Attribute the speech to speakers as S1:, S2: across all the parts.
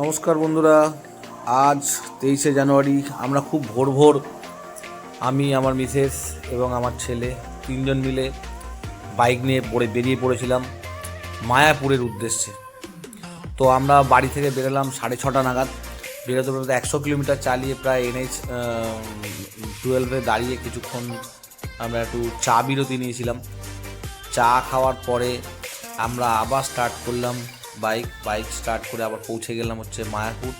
S1: নমস্কার বন্ধুরা, আজ তেইশে জানুয়ারি, আমরা খুব ভোর ভোর, আমি, আমার মিসেস এবং আমার ছেলে তিনজন মিলে বাইক নিয়ে পড়ে, বেরিয়ে পড়েছিলাম মায়াপুরের উদ্দেশ্যে। তো আমরা বাড়ি থেকে বেরোলাম সাড়ে ছটা নাগাদ। বেরোতে বেরোতে একশো কিলোমিটার চালিয়ে প্রায় এনএইচ টুয়েলভে দাঁড়িয়ে কিছুক্ষণ আমরা একটু চা বিরতি নিয়েছিলাম। চা খাওয়ার পরে আমরা আবার স্টার্ট করলাম বাইক বাইক স্টার্ট করে আবার পৌঁছে গেলাম হচ্ছে মায়াপুর।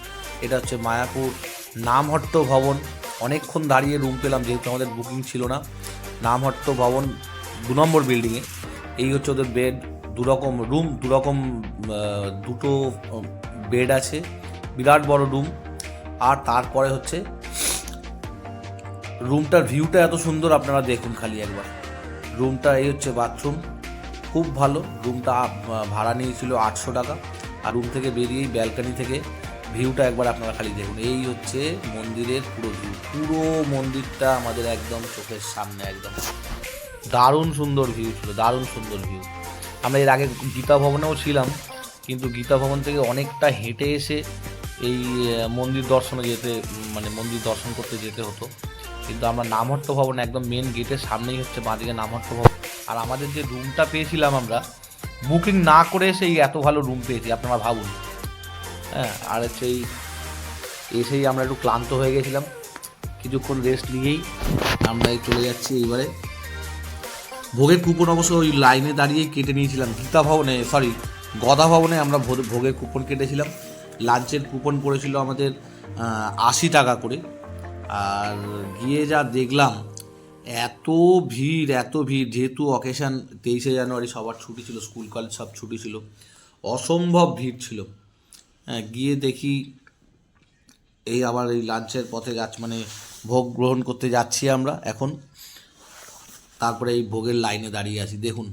S1: এটা হচ্ছে মায়াপুর নামহট্ট ভবন। অনেকক্ষণ দাঁড়িয়ে রুম পেলাম যেহেতু আমাদের বুকিং ছিল না। নামহট্ট ভবন দু নম্বর বিল্ডিংয়ে এই হচ্ছে ওদের বেড দুরকম রুম দুরকম আহ, দুটো বেড আছে। বিরাট বড় রুম আর তারপরে হচ্ছে রুমটার ভিউটা এত সুন্দর আপনারা দেখুন খালি একবার। রুমটা এই হচ্ছে বাথরুম খুব ভালো। রুমটা ভাড়া নিয়েছিল আটশো টাকা। আর রুম থেকে বেরিয়েই ব্যালকানি থেকে ভিউটা একবার আপনারা খালি দেখুন। এই হচ্ছে মন্দিরের পুরো ভিউ। পুরো মন্দিরটা আমাদের একদম চোখের সামনে একদম। দারুণ সুন্দর ভিউ ছিল, দারুণ সুন্দর ভিউ। আমরা এর আগে গীতা ভবনেও ছিলাম, কিন্তু গীতা ভবন থেকে অনেকটা হেঁটে এসে এই মন্দির দর্শনে যেতে মানে মন্দির দর্শন করতে যেতে হতো। কিন্তু আমরা নামহট্ট ভবন, একদম মেন গেটের সামনেই হচ্ছে, বাঁদিকে নামহট্ট ভবন। আর আমাদের যে রুমটা পেয়েছিলাম আমরা বুকিং না করে সেই এত ভালো রুম পেয়েছি আপনারা ভাবুন। হ্যাঁ আর সেই এসেই আমরা একটু ক্লান্ত হয়ে গেছিলাম। কিছুক্ষণ রেস্ট নিয়েই আমরা চলে যাচ্ছি এইবারে। ভোগের কুপন অবশ্য ওই লাইনে দাঁড়িয়ে কেটে নিয়েছিলাম। গীতা ভবনে সরি গদা ভবনে আমরা ভোগের কুপন কেটেছিলাম। লাঞ্চের কুপন পড়েছিল আমাদের আশি টাকা করে। আর গিয়ে যা দেখলাম এত ভিড় এত ভিড়। যেহেতু অকেশান তেইশে জানুয়ারি সবার ছুটি ছিল স্কুল কলেজ সব ছুটি ছিল, অসম্ভব ভিড় ছিল। হ্যাঁ গিয়ে দেখি এই আবার এই লাঞ্চের পথে যাচ্ছি মানে ভোগ গ্রহণ করতে যাচ্ছি আমরা এখন। তারপরে এই ভোগের লাইনে দাঁড়িয়ে আছি, দেখুন।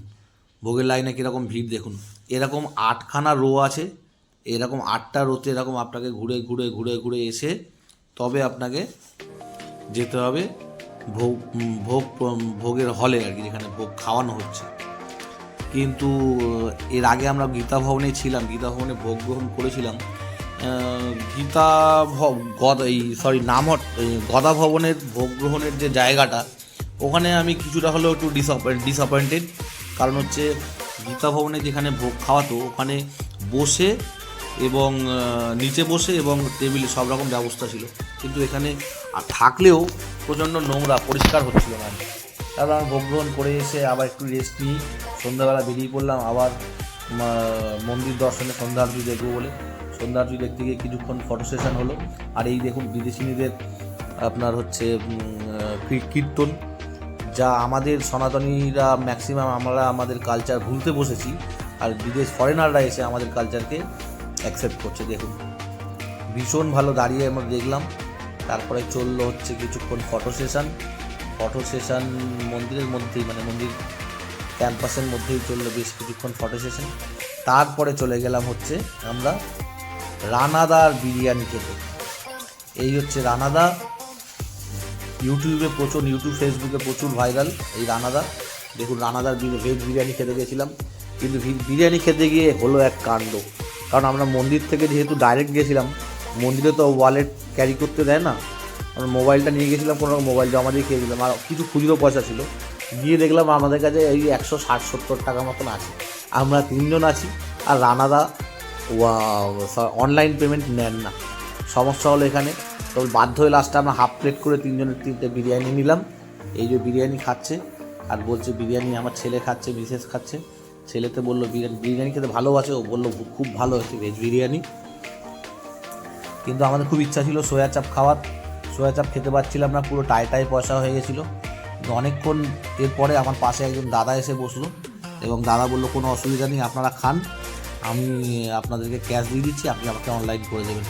S1: ভোগের লাইনে কীরকম ভিড়, দেখুন। এরকম আটখানা রো আছে, এরকম আটটা রোতে এরকম আপনাকে ঘুরে ঘুরে ঘুরে ঘুরে এসে তবে আপনাকে যেতে হবে ভোগ ভোগ ভোগের হলে আর কি, যেখানে ভোগ খাওয়ানো হচ্ছে। কিন্তু এর আগে আমরা গীতা ভবনে ছিলাম, গীতা ভবনে ভোগ গ্রহণ করেছিলাম। গীতা গদ, এই সরি নামট গদা ভবনের ভোগ গ্রহণের যে জায়গাটা, ওখানে আমি কিছুটা হলেও একটু ডিসঅ্যাপয়েন্ট ডিসঅ্যাপয়েন্টেড কারণ হচ্ছে, গীতা ভবনে যেখানে ভোগ খাওয়াতো, ওখানে বসে এবং নিচে বসে এবং টেবিলে সব রকম ব্যবস্থা ছিল। কিন্তু এখানে আর থাকলেও প্রচণ্ড নোংরা, পরিষ্কার হচ্ছিল না। তারপর আমরা ভোগ গ্রহণ করে এসে আবার একটু রেস্ট নিই। সন্ধ্যাবেলা বেরিয়ে পড়লাম, আবার মন্দির দর্শনে সন্ধ্যা আরতি দেখব বলে। সন্ধ্যা আরতি দেখতে গিয়ে কিছুক্ষণ ফটো সেশন হলো। আর এই দেখুন বিদেশিনীদের আপনার হচ্ছে কীর্তন, যা আমাদের সনাতনীরা ম্যাক্সিমাম আমরা আমাদের কালচার ভুলতে বসেছি। আর বিদেশ ফরেনাররা এসে আমাদের কালচারকে অ্যাকসেপ্ট করছে, দেখুন। ভীষণ ভালো দাঁড়িয়ে আমরা দেখলাম। তারপরে চলল হচ্ছে কিছুক্ষণ ফটো সেশন ফটো সেশন মন্দিরের মধ্যেই মানে মন্দির ক্যাম্পাসের মধ্যেই চলল বেশ কিছুক্ষণ ফটো সেশন তারপরে চলে গেলাম হচ্ছে আমরা রানাদার বিরিয়ানি খেতে। এই হচ্ছে রানাদা। ইউটিউবে প্রচুর, ইউটিউব ফেসবুকে প্রচুর ভাইরাল এই রানাদা। দেখুন, রানাদার ভেজ বিরিয়ানি খেতে গেছিলাম। কিন্তু বিরিয়ানি খেতে গিয়ে হলো এক কাণ্ড। কারণ আমরা মন্দির থেকে যেহেতু ডাইরেক্ট গেছিলাম, মন্দিরে তো ওয়ালেট ক্যারি করতে দেয় না। আমরা মোবাইলটা নিয়ে গেছিলাম, কোনো মোবাইল জমা দিয়ে খেয়েছিলাম আর কিছু খুচরো পয়সা ছিল। গিয়ে দেখলাম আমাদের কাছে এই একশো ষাট সত্তর টাকা মতন আছে। আমরা তিনজন আছি আর রানাদা অনলাইন পেমেন্ট নেন না। সমস্যা হলো এখানে। তবে বাধ্য হয়ে লাস্টে আমরা হাফ প্লেট করে তিনজনের তিনটে বিরিয়ানি নিলাম। এই যে বিরিয়ানি খাচ্ছে, আর বলছে বিরিয়ানি আমার ছেলে খাচ্ছে বিশেষ খাচ্ছে। ছেলেতে বলল, বিরিয়ানি বিরিয়ানি খেতে ভালোবাসে? ও বলল, খুব ভালো হয়েছে ভেজ বিরিয়ানি। কিন্তু আমাদের খুব ইচ্ছা ছিল সোয়া চাপ খাওয়ার। সোয়া চাপ খেতে পারছিলাম না, পুরো টাই টাই পয়সা হয়ে গেছিল। অনেকক্ষণ এরপরে আমার পাশে একজন দাদা এসে বসল এবং দাদা বলল, কোনো অসুবিধা নেই, আপনারা খান। আমি আপনাদেরকে ক্যাশ দিয়ে দিচ্ছি, আপনি আমাকে অনলাইন করে দেবেন।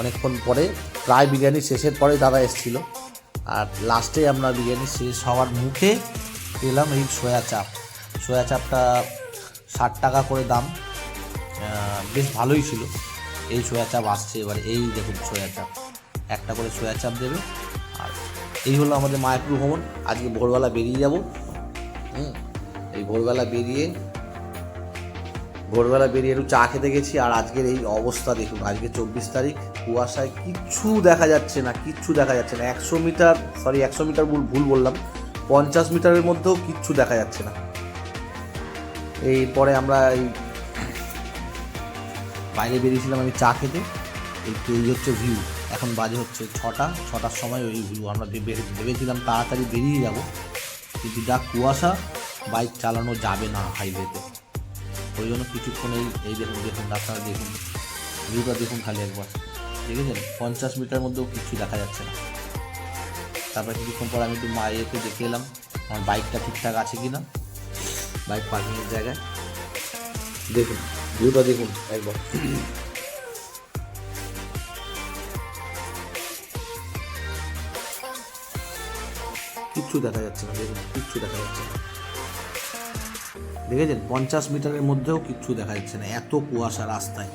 S1: অনেকক্ষণ পরে, প্রায় বিরিয়ানি শেষের পরে দাদা এসেছিল। আর লাস্টে আমরা বিরিয়ানি শেষ হওয়ার মুখে পেলাম এই সোয়া চাপ। সোয়া চাপটা ষাট টাকা করে দাম। বেশ ভালোই ছিল। এই সোয়া চাপ আসছে, এবারে এই দেখুন সোয়া চাপ। একটা করে সোয়া চাপ দেবে। আর এই হলো আমাদের মায়াপুর ভ্রমণ আজকে ভোরবেলা বেরিয়ে যাব। হুম, এই ভোরবেলা বেরিয়ে ভোরবেলা বেরিয়ে একটু চা খেতে গেছি। আর আজকের এই অবস্থা দেখুন, আজকে চব্বিশ তারিখ, কুয়াশায় কিচ্ছু দেখা যাচ্ছে না, কিচ্ছু দেখা যাচ্ছে না। একশো মিটার সরি একশো মিটার ভুল ভুল বললাম। পঞ্চাশ মিটারের মধ্যেও কিচ্ছু দেখা যাচ্ছে না। এরপরে আমরা এই বাইরে বেরিয়েছিলাম আমি চা খেতে। এই এই হচ্ছে ভিউ এখন বাজে হচ্ছে ছটা। ছটার সময় ওই ভিউ আমরা ভেবে- ভেবেছিলাম তাড়াতাড়ি বেরিয়ে যাব। কিন্তু যা কুয়াশা বাইক চালানো যাবে না হাইওয়েতে ওই জন্য কিছুক্ষণ এই এই দেখুন দেখুন আপনারা দেখুন। ভিউটা দেখুন খালি একবার। দেখেছেন? পঞ্চাশ মিটার মধ্যেও কিছু দেখা যাচ্ছে না। তারপরে কিছুক্ষণ পর আমি একটু মায়েকে দেখে এলাম, আমার বাইকটা ঠিকঠাক আছে কি না বাইক পার্কিংয়ের জায়গায়। দেখুন। ভিউটা দেখুন, একবার। কিচ্ছু দেখা যাচ্ছে না, দেখুন, কিচ্ছু দেখা যাচ্ছে না। দেখেছেন? পঞ্চাশ মিটারের মধ্যেও কিচ্ছু দেখা যাচ্ছে না, এত কুয়াশা রাস্তায়।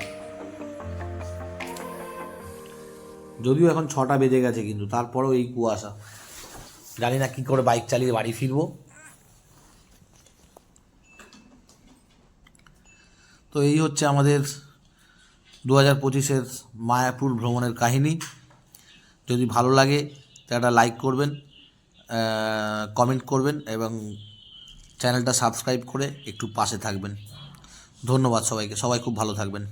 S1: যদিও এখন ছটা বেজে গেছে কিন্তু, তারপরেও এই কুয়াশা। জানি না কি করে বাইক চালিয়ে বাড়ি ফিরবো। তো এই হচ্ছে আমাদের দু হাজার পঁচিশের মায়াপুর ভ্রমণের কাহিনী। যদি ভালো লাগে, তা একটা লাইক করবেন কমেন্ট করবেন এবং চ্যানেলটা সাবস্ক্রাইব করে একটু পাশে থাকবেন। ধন্যবাদ সবাইকে, সবাই খুব ভালো থাকবেন।